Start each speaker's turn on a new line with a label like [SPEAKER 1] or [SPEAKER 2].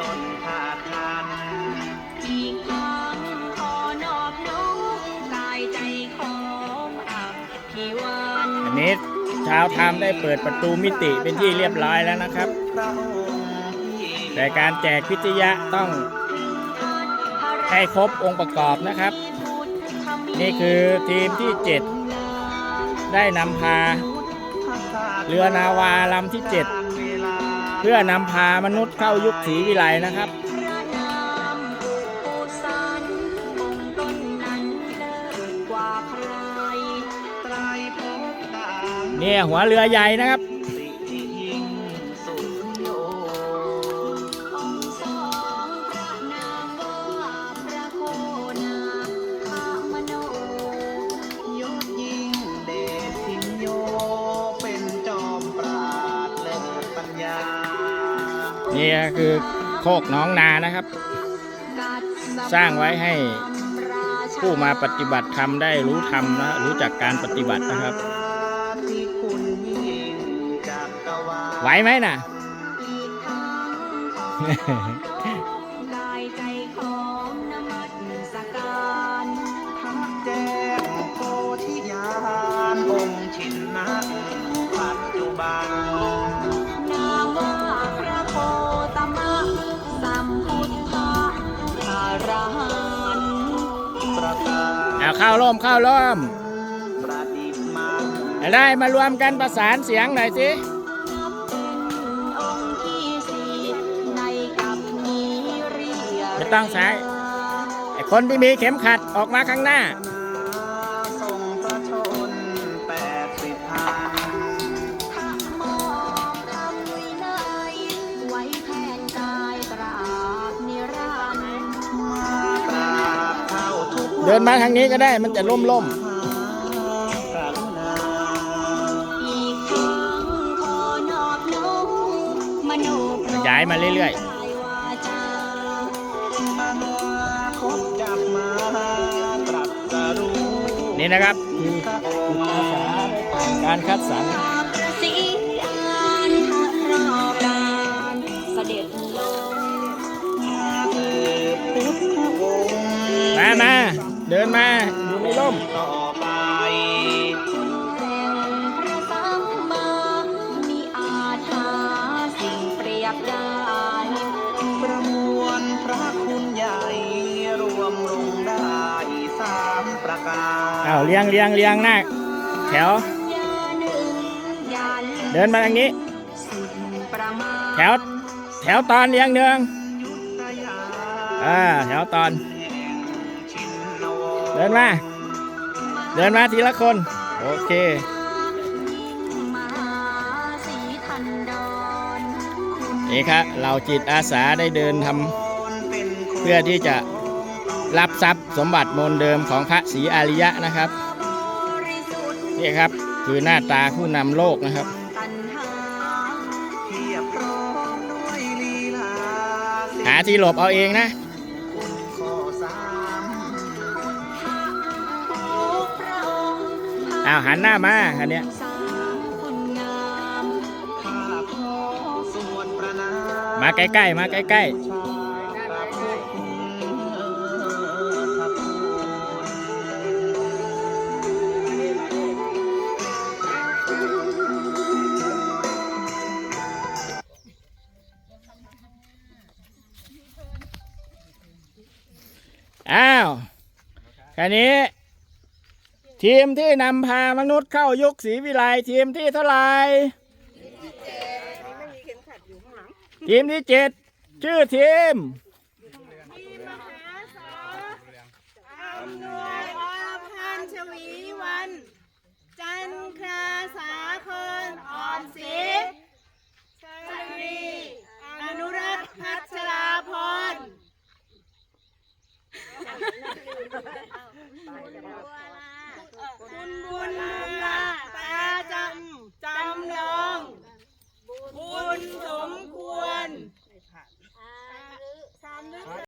[SPEAKER 1] ต้นขา
[SPEAKER 2] ดาน
[SPEAKER 3] จีกองขอนอบน้อมกายใจขอมอับพิ
[SPEAKER 1] วันอันนี้เช้าทามได้เปิดประตูมิติเป็นที่เรียบร้อยแล้วนะครับ แต่การแจกพิทยะต้องให้ครบองค์ประกอบนะครับ นี่คือทีมที่ 7 ได้นำพา เรือนาวาลำที่ 7 พื่อนำพามนุษย์เข้ายุคศรีวิไลนะครับเนี่ยหัวเรือใหญ่นะครับ
[SPEAKER 2] นี่
[SPEAKER 1] คือโคกน้องนานะครับ สร้างไว้ให้ผู้มาปฏิบัติธรรมได้รู้ธรรมนะรู้จักการปฏิบัตินะครับ ไหวไหมน่ะ
[SPEAKER 3] ได้ใจขอ
[SPEAKER 1] เอาเข้าร่มเข้าร่ม
[SPEAKER 2] ประดิษฐ์มัน
[SPEAKER 1] ได้มารวมกันประสานเสียงหน่อยสิไม่ต้องใช้คนที่มีเข็มขัดออกมาข้างหน้า
[SPEAKER 2] เดิ
[SPEAKER 1] นมาทางนี้ก็ได้มันจะล่มล่ม
[SPEAKER 2] กรุณา
[SPEAKER 3] อีกครั้งขอนอบน้อมมโนพร
[SPEAKER 1] ย้ายมาเรื่อย
[SPEAKER 3] กายวาจา
[SPEAKER 2] อนาคตจับมาตรัสรู้
[SPEAKER 1] ๆนี่นะครับคือคืออาสาได้ผ่านการคัดสรร
[SPEAKER 3] เดิ
[SPEAKER 1] นมา อยู่ในร่ม
[SPEAKER 2] ต่อไป
[SPEAKER 3] คุณแห่งพระสัมมามีอาถาสิ่งเปรียบได้
[SPEAKER 2] ประมวลพระคุณใหญ่รวมลงได้สามประการ
[SPEAKER 1] อ้าวเรียงเรียงเรียงหน้าแถว
[SPEAKER 3] ยาหนึ่งยา
[SPEAKER 1] เดินมาทางนี้
[SPEAKER 3] สุดประมาณ
[SPEAKER 1] แถว แถวตอนเรียงเนือง
[SPEAKER 2] ยุทธยา
[SPEAKER 1] อ่าแถวตอน
[SPEAKER 2] แห่งชินวร
[SPEAKER 1] เดินมา เดินมาทีละคน โอเค
[SPEAKER 3] นี่ค
[SPEAKER 1] รับเราจิตอาสาได้เดินทำ
[SPEAKER 2] เป็นคน
[SPEAKER 1] เพื่อที่จะรับทรัพย์สมบัติมนเดิมของพระศรีอาริยะนะครับ นี่ครับคือหน้าตาผู้นำโลกนะครับ
[SPEAKER 3] หา
[SPEAKER 1] ที่หลบเอาเองนะ
[SPEAKER 2] อ้า
[SPEAKER 1] วหันหน้ามาอันเนี้ย
[SPEAKER 3] มา
[SPEAKER 1] ใกล้ๆมาใกล้ๆอ้าวแค่นี้ ทีมที่นำพามนุษย์เข้ายุคศรีวิไลทีมที่เท่าไหร่ทีมที่เจ็ดชื่อทีม
[SPEAKER 4] อำนวยอรพันชวีวัน จันทราสาครอ่อนศร